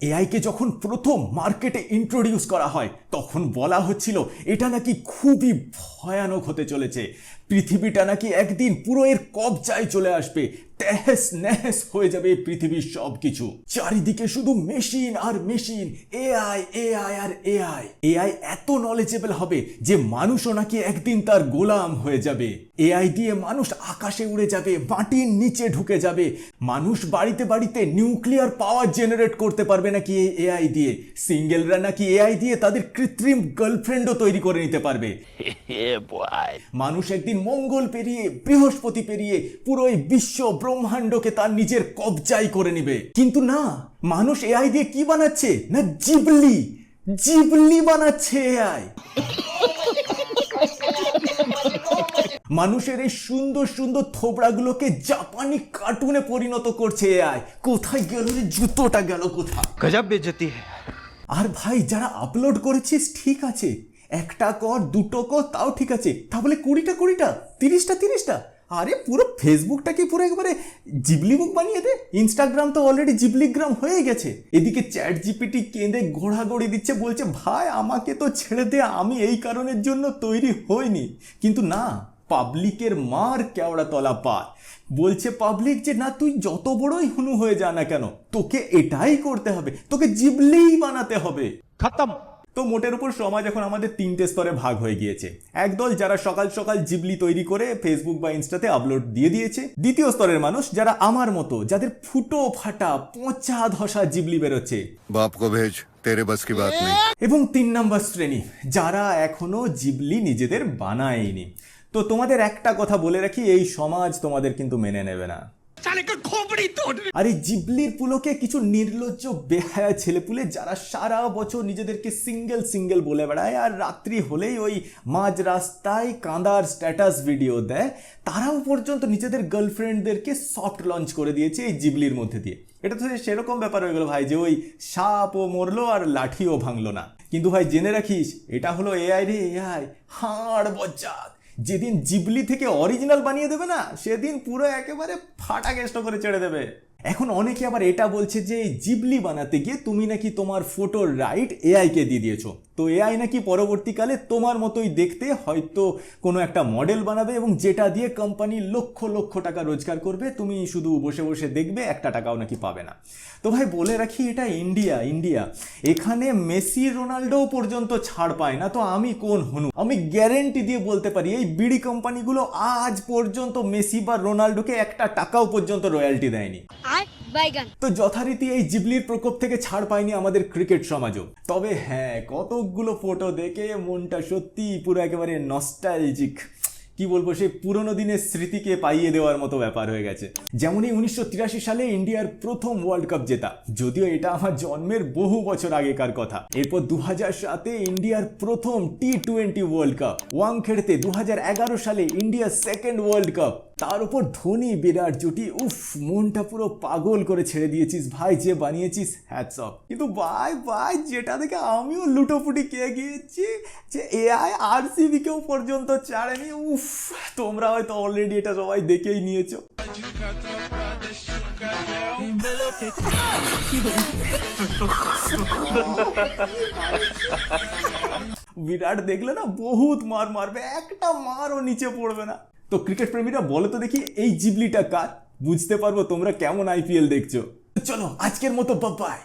এআইকে যখন প্রথম মার্কেটে ইন্ট্রোডিউস করা হয়, তখন বলা হচ্ছিল, এটা নাকি খুবই ভয়ানক হতে চলেছে। পৃথিবীটা নাকি একদিন পুরো এর কবজায় চলে আসবে। তেহেস নেহেস হয়ে যাবে পৃথিবীর সব কিছু চারিদিকে শুধু মেশিন আর মেশিন এআই এআই আর এআই। এআই এত নলেজেবল হবে যে মানুষও নাকি একদিন তার গোলাম হয়ে যাবে। এআই দিয়ে মানুষ আকাশে উড়ে যাবে মাটির নিচে ঢুকে যাবে। মানুষ বাড়িতে বাড়িতে নিউক্লিয়ার পাওয়ার জেনারেট করতে পারবে নাকি এই এআই দিয়ে। সিঙ্গেলরা নাকি এআই দিয়ে তাদের কৃত্রিম গার্লফ্রেন্ডও তৈরি করে নিতে পারবে। মানুষ একদিন মঙ্গল পেরিয়ে বৃহস্পতি পেরিয়ে পুরো এই বিশ্ব ব্রহ্মাণ্ডকে তার নিজের কবজাই করে নিবে। কিন্তু না মানুষ এআই দিয়ে কি বানাচ্ছে? না জিবলি। জিবলি বানাচ্ছে এআই মানুষের এই সুন্দর সুন্দর থোবড়াগুলোকে জাপানি কার্টুনে পরিণত করছে এআই কোথায় গেল যে জুতোটা গেল কোথায়? গজব বেজতি। আর ভাই যারা আপলোড করেছিস ঠিক আছে। একটা কর, দুটো কর, তাও ঠিক আছে। তাহলে কুড়িটা কুড়িটা, তিরিশটা তিরিশটা। আরে পুরো ফেসবুকটাকে পুরো একবারে জিবলি বুক বানিয়ে দে। ইনস্টাগ্রাম তো অলরেডি জিবলিগ্রাম হয়ে গেছে। এদিকে চ্যাট জিপিটি কেঁদে ঘোড়াঘড়ি দিচ্ছে, বলছে, ভাই, আমাকে তো ছেড়ে দে, আমি এই কারণের জন্য তৈরি হইনি। কিন্তু না, পাবলিকের মার কেওড়া তলা পার। বলছে পাবলিক যে, না, তুই যত বড়ই হুনু হয়ে যা না কেন, তোকে এটাই করতে হবে, তোকে জিবলিই বানাতে হবে। খতম। তো মোটের উপর সমাজ এখন আমাদের তিনটে স্তরে ভাগ হয়ে গিয়েছে। একদল যারা সকাল সকাল জিবলি তৈরি করে ফেসবুক বা ইনস্টাতে আপলোড দিয়ে দিয়েছে। দ্বিতীয় স্তরের মানুষ যারা আমার মতো যাদের ফুটো ফাটা পচা ধসা জিবলি বেরোচ্ছে। এবং তিন নম্বর শ্রেণি যারা এখনও জিবলি নিজেদের বানায়নি। তো তোমাদের একটা কথা বলে রাখি এই সমাজ তোমাদের কিন্তু মেনে নেবে না। আর জিবলির পুলোকে কিছু নির্লজ্জ বেহায়া ছেলেপুলে যারা সারা বছর নিজেদেরকে সিঙ্গেল সিঙ্গেল বলে বেড়ায়, আর রাত্রি হলেই ওই মাঝ রাস্তায় কাঁদার স্ট্যাটাস ভিডিও দেয়, তারাও পর্যন্ত নিজেদের গার্লফ্রেন্ডদেরকে সফট লঞ্চ করে দিয়েছে এই জিবলির মধ্যে দিয়ে। এটা তো সেরকম ব্যাপার হয়ে গেল ভাই যে ওই সাপও মরলো আর লাঠিও ভাঙলো না। কিন্তু ভাই জেনে রাখিস, এটা হলো এআই রে এআই হাড় বজ্জাত। যেদিন জিবলি থেকে অরিজিনাল বানিয়ে দেবে না, সেদিন পুরো একেবারে ফাটা কেষ্ট করে ছেড়ে দেবে। এখন অনেকে আবার এটা বলছে যে জিবলি বানাতে গিয়ে তুমি নাকি তোমার ফটোর রাইট এআইকে দিয়ে দিয়েছ। তো এআই নাকি পরবর্তীকালে তোমার মতোই দেখতে হয়তো কোনো একটা মডেল বানাবে এবং যেটা দিয়ে কোম্পানি লক্ষ লক্ষ টাকা রোজগার করবে, তুমি শুধু বসে বসে দেখবে একটা টাকাও নাকি পাবে না। তো ভাই বলে রাখি, এটা ইন্ডিয়া ইন্ডিয়া এখানে মেসি রোনাল্ডো পর্যন্ত ছাড় পায় না। তো আমি কোন হনু? আমি গ্যারেন্টি দিয়ে বলতে পারি, এই বিড়ি কোম্পানিগুলো আজ পর্যন্ত মেসি বা রোনাল্ডোকে একটা টাকাও পর্যন্ত রয়্যালটি দেয়নি। আর বাইগান। তো যথারীতি এই জিবলির প্রকোপ থেকে ছাড় পায়নি আমাদের ক্রিকেট সমাজও। তবে হ্যাঁ কতকগুলো ফটো দেখে মনটা সত্যি পুরো একেবারে নস্টালজিক কি বলব, সেই পুরনো দিনের স্মৃতিকে পাইয়ে দেওয়ার মতো ব্যাপার হয়ে গেছে। যেমন এই উনিশশো সালে ইন্ডিয়ার প্রথম ওয়ার্ল্ড কাপ জেতা, যদিও এটা আমার জন্মের বহু বছর আগেকার কথা। এরপর দু সাতে ইন্ডিয়ার প্রথম টি টোয়েন্টি ওয়ার্ল্ড কাপ ওয়াংখেড়েতে দু সালে ইন্ডিয়ার সেকেন্ড ওয়ার্ল্ড কাপ তার উপর ধোনি বিরাট জুটি, উফ, মনটা পুরো পাগল করে ছেড়ে দিয়েছিস, ভাই, যে বানিয়েছিস হ্যাটস অফ কিন্তু ভাই ভাই, যেটা দেখে আমিও লুটোপুটি কে গিয়েছি, যে এআই আর কেউ পর্যন্ত ছাড়েনি উফ, তোমরা হয়তো অলরেডি এটা সবাই দেখেই নিয়েছো। বিরাট দেখলে না বহুত মার মারবে, একটা মারও নিচে পড়বে না। তো ক্রিকেট প্রেমীরা বলো তো দেখি, এই জিবলিটা কার? বুঝতে পারব তোমরা কেমন আইপিএল দেখছ। চলো, আজকের মতো বাবাই